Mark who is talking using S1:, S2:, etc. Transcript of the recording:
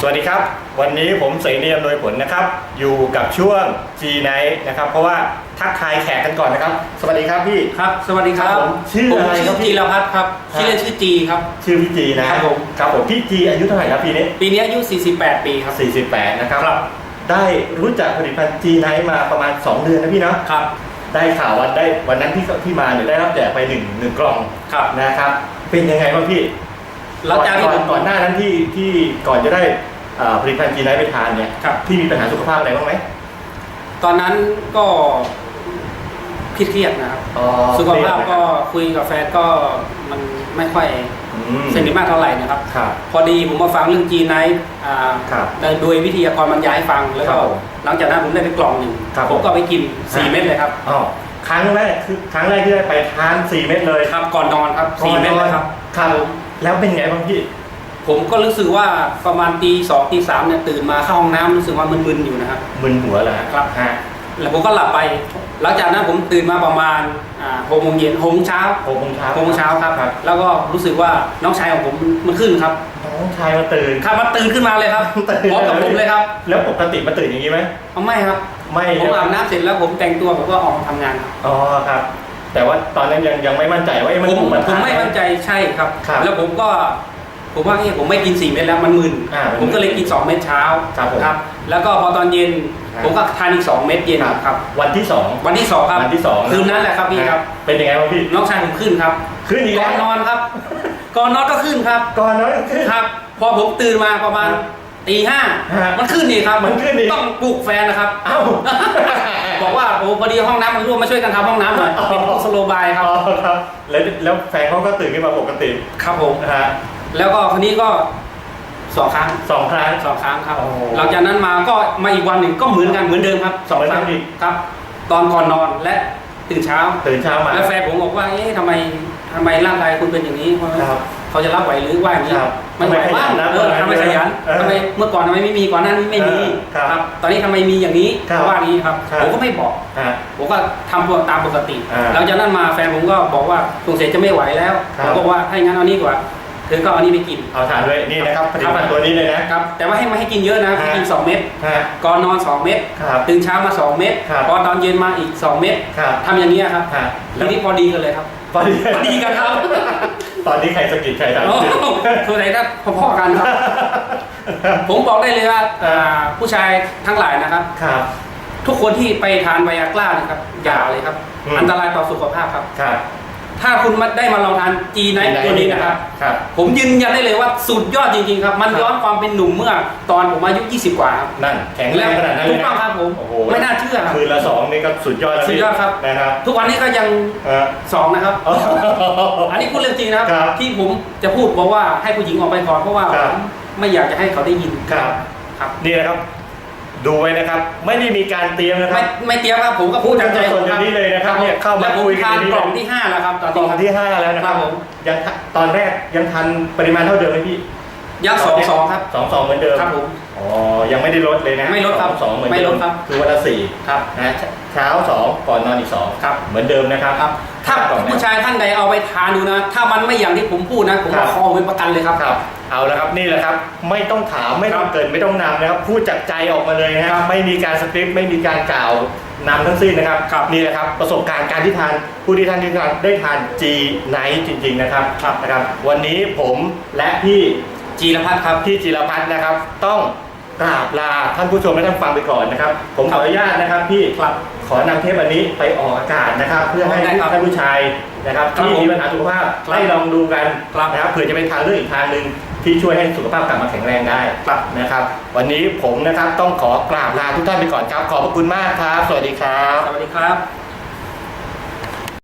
S1: สวัสดีครับ วันนี้ผมเสนีอำนวยผลนะครับ อยู่กับช่วง G Night นะครับ เพราะว่าทักทายแขกกันก่อนนะครับ สวัสดีครับพี่
S2: ครับ สวัสดีครับ
S1: ครับผมชื่ออะไรครับ
S2: ผม
S1: พี่
S2: จีรพัฒน์ครับ
S1: ครับ
S2: ชื่อเล่นชื่อจีครับ
S1: ชื่อพี่จีนะครับ
S2: ผม
S1: ครับผมพี่จีอายุเท่าไหร่ครับปีนี้
S2: ปีนี้อายุ 48 ปีครับ
S1: 48 นะครับ
S2: ครับ
S1: ได้รู้จักผลิตภัณฑ์ G Night มาประมาณ 2 เดือนนะพี่เนาะ
S2: ครับ
S1: ได้ข่าววันได้วันนั้นที่ที่มาเนี่ยได้รับแจกไปหนึ่งหนึ่งกล่อง
S2: ครับ
S1: นะครับ เป็นยังไงบ้างพี่
S2: หลังจากที่
S1: ก่
S2: ผ
S1: อน
S2: ม
S1: ก่อนหน้านั้นที่ที่ก่อนจะได้อ่าผลิตภัณฑ์ G Night ไปทานเนี่ย
S2: ครับ
S1: พี่มีปัญหาสุขภาพอะไรบ้างไหม
S2: ตอนนั้นก็เครียดๆนะครับ
S1: อ๋อ
S2: สุขภาพ
S1: เครียดนะค
S2: ก็
S1: รับ
S2: คุยกับแฟนก็มันไม่ค่อย
S1: อืม
S2: สนิทมากเท่าไหร่นะครับ
S1: ครับ
S2: พอดีผมมาฟังเรื่องจีนไนท์
S1: ครับ
S2: โดยวิทยากรบรรยายให้ฟังแล้ว
S1: ครั
S2: ก็
S1: บผม
S2: หลังจากนั้นผมได้ไปกล่องหนึ่ง
S1: ครับ
S2: ผมก็ไปกิน
S1: ครับ
S2: 4เม็ดเลยครับ
S1: อ๋อครั้งแรกคือครั้งแรกที่ได้ไปทาน4เม็ดเลย
S2: ครับก่อนนอนครับสี่เม็ดเลยครับ
S1: ครับ แล้วเป็นไงบ้างพี่
S2: ผมก็รู้สึกว่าประมาณตีสองตีสามเนี่ยตื่นมาเข้าห้องน้ำรู้สึกว่ามึนๆอยู่นะครับ
S1: มึนหัวเหรอฮะ
S2: ครับ
S1: ฮะ
S2: แล้วผมก็หลับไป หลังจากนั้นผมตื่นมาประมาณอ่าหกโมงเย็นหกโมงเช้า
S1: หกโมงเช้า
S2: หกโมงเช้าครับ
S1: ครับ
S2: แล้วก็รู้สึกว่าน้องชายของผมมันขึ้นครับ
S1: น้องชายมาตื่น
S2: ครับมันตื่นขึ้นมาเลยครับ
S1: ตื่น
S2: พร้อมกับผมเลยครับ
S1: แล้วปกติมาตื่นอย่างนี้ไหม
S2: เอาไม่ครับ
S1: ไม่
S2: ผม
S1: ใช่ไหม
S2: อาบน้ำเสร็จแล้วผมแต่งตัวผมก็ออกมาทำงานครับ
S1: อ๋อครับ แต่ว่าตอนนั้นยังยังไม่มั่นใจว่าเอ๊ะมัน
S2: ผม
S1: ถูกน
S2: ผม
S1: ทาน
S2: ไม่มั่นใจใช่ครับ
S1: ครับ
S2: แล้วผมก็ผมว่าเนี่ยผมไม่กินสี่เม็ดแล้วมันมึน
S1: อ่ามันมึน
S2: ผมก็เลยกินสองเม็ดเช้า
S1: ครับผม
S2: แล้วก็พอตอนเย็น
S1: ครับ
S2: ผมก็ทานอีกสองเม็ดเย็นครับ
S1: วันที่สอง
S2: วันที่สองครับ
S1: วันที่สอง
S2: คืนนั้นแหละครับพี่ครับ
S1: เป็นยังไงบ้างพี่
S2: น้องชายผมขึ้นครับ
S1: ขึ้นอีก
S2: ก่
S1: แล้
S2: อ
S1: วน
S2: นอนครับ ก่อนนอนก็ขึ้นครับ
S1: ก่อนนอนขึ้น
S2: ครับ พอผมตื่นมาประมาณ
S1: ครับ
S2: ตีห้า
S1: ฮะ
S2: มันขึ้นอีกครับ
S1: มันขึ้นอีก
S2: ต้องปลุกแฟนนะครับ
S1: เอ้า
S2: บอกว่าโอ้พอดีห้องน้ำมันรั่วมาช่วยกันทำห้องน้ำหน่อย
S1: อ๋อ
S2: เป็นกุศโลบายครับ
S1: อ๋อครับแล้วแล้วแฟนเขาก็ตื่นขึ้นมาปกติ
S2: ครับผม
S1: นะฮะ
S2: แล้วก็คนนี้ก็สองครั้ง
S1: สองครั้ง
S2: สองครั้งครับ
S1: โอ้
S2: หลังจากนั้นมาก็มาอีกวันหนึ่งก็เหมือนกันเหมือนเดิมครับสองครั้ง
S1: เหมือนกันอีก
S2: ครับ ตอนก่อนนอนและ ตื่นเช้า
S1: ตื่นเช้ามา
S2: แล้วแฟนผมบอกว่าเอ๊ะทำไมทำไมร่างกายคุณเป็นอย่างนี้เพราะ
S1: ครับ
S2: เขาจะรับไหวหรือว่าอย่างนี้
S1: ครับ
S2: ไม่ไหวบ้าง
S1: ทำไมขยันนะ
S2: เออทำไมขยัน
S1: เออ
S2: ทำไมเมื่อก่อนทำไมไม่มีก่อนหน้านี้ไม่มี
S1: เออครับ
S2: ตอนนี้ทำไมมีอย่างนี้
S1: ครับ
S2: เขาว่าอย่างนี้ครับ
S1: ครับ
S2: ผมก็ไม่บอก
S1: ฮะ
S2: ผมก็ทำตัวตามปกติ
S1: อ่า
S2: หลังจากนั้นมาแฟนผมก็บอกว่าสงสัยจะไม่ไหวแล้ว
S1: ครับ
S2: ผมบอกว่าให้งั้นเอานี้ดีกว่า เธอก็เอานี้ไปกิน
S1: เอาทานด้วยนี่นะครับผลิตภัณฑ์ตัวนี้เลยนะครับ
S2: แต่ว่าให้ไม่ให้กินเยอะนะ
S1: ฮะ
S2: ให้กิน 2 เม็ด
S1: ฮะ
S2: ก่อนนอน 2 เม็ด
S1: ครับ
S2: ตื่นเช้ามา 2 เม็ด
S1: ครับ
S2: พอตอนเย็นมาอีก 2 เม็ด
S1: ครับ
S2: ทำอย่างนี้ยครับ
S1: ฮะ
S2: ทีนี้พอดีกันเลยครับ
S1: ตอนนี้
S2: พอดีกันครับ
S1: ตอนนี้ใครสะกิดใครถาม
S2: โอ้โหคือไหนถ้าพอๆกันครับ ผมบอกได้เลยว่าอ่าผู้ชายทั้งหลายนะครับ
S1: ครับ
S2: ทุกคนที่ไปทานไวอากร้านะครับอย่าเลยครับ
S1: อืม
S2: อันตรายต่อสุขภาพครับ
S1: ครับ
S2: ถ้าคุณมาได้มาลองทานจีไนท์ตัวนี้นะครับ
S1: ครับ
S2: ผมยืนยันได้เลยว่าสุดยอดจริงๆครับ มัน
S1: ครับ
S2: ย้อนความเป็นหนุ่มเมื่อตอนผมอายุ 20 กว่าครับ
S1: นั่นแข็งแรงขนาดนั้นเล
S2: ถู
S1: ย
S2: ก
S1: นะ
S2: ต้องครับผม
S1: โอ้โห
S2: ไม่น่าเชื่อครับ
S1: คืนละสองนี่ก็สุดยอดแล้ว
S2: สุดยอดครับ
S1: นะครับ
S2: ทุกวันนี้ก็ยัง
S1: เออ
S2: สองนะครับ
S1: อ๋อ
S2: อันนี้พูดเรื่องจริงนะครับ
S1: ครับ
S2: ที่ผมจะพูดบอกว่าให้ผู้หญิงออกไปก่อนเพราะว่า
S1: ครับ
S2: ผมไม่อยากจะให้เขาได้ยิน
S1: ครับ
S2: ครับ
S1: นี่นะครับ ดูไว้นะครับ ไม่ได้มีการเตรียมนะค
S2: ไม่
S1: รับ
S2: ไม่เตรียมครับผมก็พูดจากใจ
S1: สดๆอย่างนี้เลยนะครับเนี่ยเข้ามา
S2: แล้วผม
S1: คุยกัน
S2: ทาน
S1: อย่างนี้
S2: กล่องที่ห้าแล้วครับตอน
S1: กล่
S2: นี้
S1: อง
S2: ครับ
S1: ที่ห้าแล้วนะครับ
S2: ครับผม
S1: ยังทะตอนแรกยังทันปริมาณเท่าเดิมไหมพี่
S2: ยักษ์สองสองครับ
S1: สองสองเหมือนเดิม
S2: ครับผม
S1: อ๋อ ยังไม่ได้ลดเลยนะ
S2: ไม่ลดครับ
S1: สองเหมือน
S2: ไม่
S1: เดิ
S2: ล
S1: ม
S2: ดครับ
S1: คือวันละสี่
S2: ครับ
S1: นะเช้าสองก่อนนอนอีกสอง
S2: ครับ
S1: เหมือนเดิมนะครับ
S2: ครับ ถ้า
S1: ก่อนนะ
S2: ผู้ชายท่านใดเอาไปทานดูนะ ถ้ามันไม่อย่างที่ผมพูดนะ ผม
S1: ครั
S2: ก็
S1: บ
S2: ขอเป็นประกันเลยครับ
S1: ครับ เอาละครับนี่แหละครับ ไม่ต้องถามไม่ต้อง
S2: ครับ
S1: เกรินไม่ต้องนำนะครับ พูดจากใจออกมาเลยนะครับ ไม่มีการสคริปต์ไม่มีการกล่าวนำทั้งสิ้นนะครับ
S2: ครับ
S1: นี่แหละครับประสบการณ์การที่ทานผู้ที่ท่านที่ทานได้ทาน G Night จริง ๆนะครับนะครับ วันนี้ผมและพี่
S2: จีรพัฒน์ครับ
S1: พี่จิรพัฒน์นะครับ ต้อง กราบลาท่านผู้ชมและท่านฟังไปก่อนนะครับ ผมขออนุญาตนะครับพี่
S2: ครับ
S1: ขอนำเทปอันนี้ไปออกอากาศนะครับ เพื่อให้
S2: ได้ครับ
S1: ท่านผู้ชายนะครับ
S2: ครับ
S1: ที่
S2: ผม
S1: มีปัญหาสุขภาพ
S2: ครับ
S1: ได้ลองดูกัน
S2: ครับ
S1: นะครับเผื่อจะเป็นทางเลือกอีกทางหนึ่งที่ช่วยให้สุขภาพกลับมาแข็งแรงได้นะครับ วันนี้ผมนะครับต้องขอกราบลาทุกท่านไปก่อนครับขอบพระคุณมากครับ สวัสดีครับ
S2: สวัสดีครับ